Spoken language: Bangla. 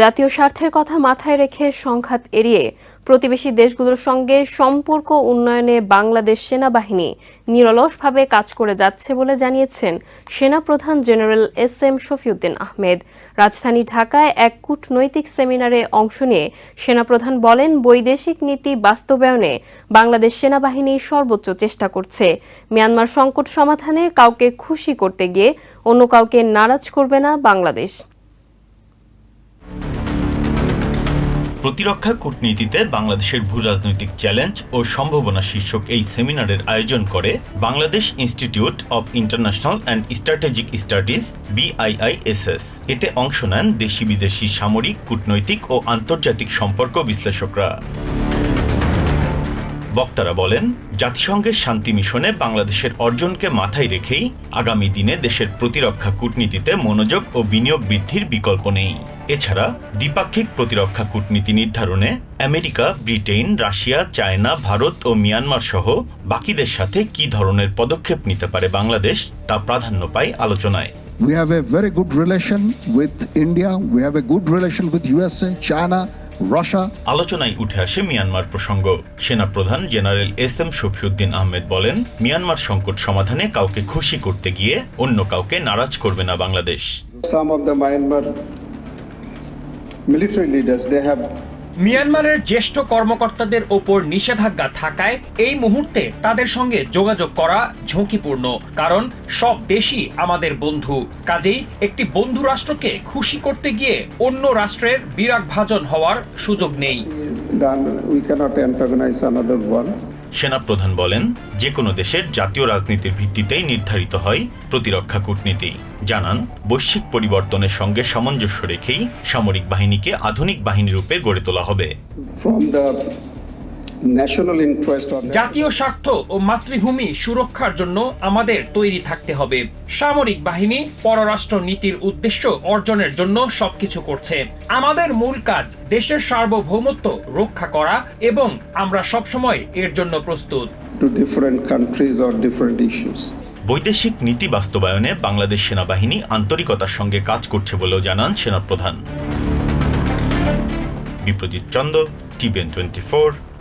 জাতীয় স্বার্থের কথা মাথায় রেখে সংঘাত এড়িয়ে প্রতিবেশী দেশগুলোর সঙ্গে সম্পর্ক উন্নয়নে বাংলাদেশ সেনাবাহিনী নিরলসভাবে কাজ করে যাচ্ছে বলে জানিয়েছেন সেনাপ্রধান general S M Shafiuddin Ahmed. রাজধানী ঢাকায় এক কূটনৈতিক সেমিনারে অংশ নিয়ে সেনাপ্রধান বলেন, বৈদেশিক নীতি বাস্তবায়নে বাংলাদেশ সেনাবাহিনী সর্বোচ্চ চেষ্টা করছে। মিয়ানমার সংকট সমাধানে কাউকে খুশি করতে গিয়ে অন্য কাউকে নারাজ করবে না বাংলাদেশ। প্রতিরক্ষা কূটনীতিতে বাংলাদেশের ভূ রাজনৈতিক চ্যালেঞ্জ ও সম্ভাবনা শীর্ষক এই সেমিনারের আয়োজন করে Bangladesh institute of international and strategic studies, BIISS. এতে অংশ নেন দেশি বিদেশি সামরিক, কূটনৈতিক ও আন্তর্জাতিক সম্পর্ক বিশ্লেষকরা। বক্তারা বলেন জাতিসংঘের শান্তি মিশনে বাংলাদেশের অর্জনকে মাথায় রেখেই আগামী দিনে দেশের প্রতিরক্ষা কূটনীতিতে মনোযোগ ও বিনিয়োগ বৃদ্ধির বিকল্প নেই এছাড়া দ্বিপাক্ষিক প্রতিরক্ষা কূটনীতি নির্ধারণে America Britain Russia China Bharat ও মিয়ানমার সহ বাকিদের সাথে কি ধরনের পদক্ষেপ নিতে পারে বাংলাদেশ তা প্রাধান্য পায় আলোচনায় We have a very good relation with India. We have a good relation with USA, China, Russia. আলোচনায় উঠে আসে মিয়ানমার প্রসঙ্গ সেনাপ্রধান general S M Shafiuddin Ahmed বলেন মিয়ানমার সংকট সমাধানে কাউকে খুশি করতে গিয়ে অন্য কাউকে নারাজ করবে না Bangladesh Some of the Myanmar military leaders, they have মিয়ানমারের জ্যেষ্ঠ কর্মকর্তাদের ওপর নিষেধাজ্ঞা থাকায় এই মুহূর্তে তাদের সঙ্গে যোগাযোগ করা ঝুঁকিপূর্ণ, কারণ সব দেশই আমাদের বন্ধু। কাজেই একটি বন্ধু রাষ্ট্রকে খুশি করতে গিয়ে অন্য রাষ্ট্রের বিরাট ভাজন হওয়ার সুযোগ নেই। সেনাপ্রধান বলেন যে কোনো দেশের জাতীয় রাজনীতির ভিত্তিতেই নির্ধারিত হয় প্রতিরক্ষা কূটনীতি। জানান, বৈশ্বিক পরিবর্তনের সঙ্গে সামঞ্জস্য রেখেই সামরিক বাহিনীকে আধুনিক বাহিনী রূপে গড়ে তোলা হবে। জাতীয় স্বার্থ ও মাতৃভূমি সুরক্ষার জন্য আমাদের তৈরি থাকতে হবে। সামরিক বাহিনী পররাষ্ট্র নীতির উদ্দেশ্য অর্জনের জন্য সবকিছু করছে। আমাদের মূল কাজ দেশের সার্বভৌমত্ব রক্ষা করা এবং আমরা সবসময় এর জন্য প্রস্তুত. বৈদেশিক নীতি বাস্তবায়নে বাংলাদেশ সেনাবাহিনী আন্তরিকতার সঙ্গে কাজ করছে বলেও জানান সেনাপ্রধান। Biprajit Chanda TVN twenty four.